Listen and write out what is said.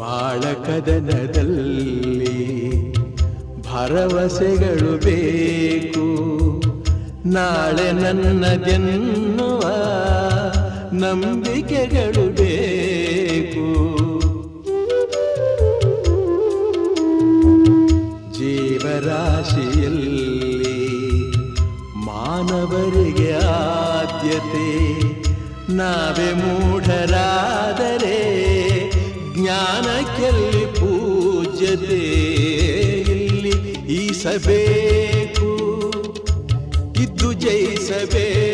ಬಾಳ ಕದನದಲ್ಲಿ ಭರವಸೆಗಳು ಬೇಕು. ನಾಳೆ ನನ್ನ ನನ್ನದೆನ್ನುವ ನಂಬಿಕೆಗಳು ಬೇಕು. ಜೀವರಾಶಿಯಲ್ಲಿ ಮಾನವರಿಗೆ ಆದ್ಯತೆ. ನಾವೇ ಮೂಢರಾದರೆ ಧ್ಯಾನಕ್ಕೆಲ್ಲಿ ಪೂಜ್ಯತೆ ಇಲ್ಲಿ ಈ ಸಭೆ ಜಯಿಸಬೇಕು.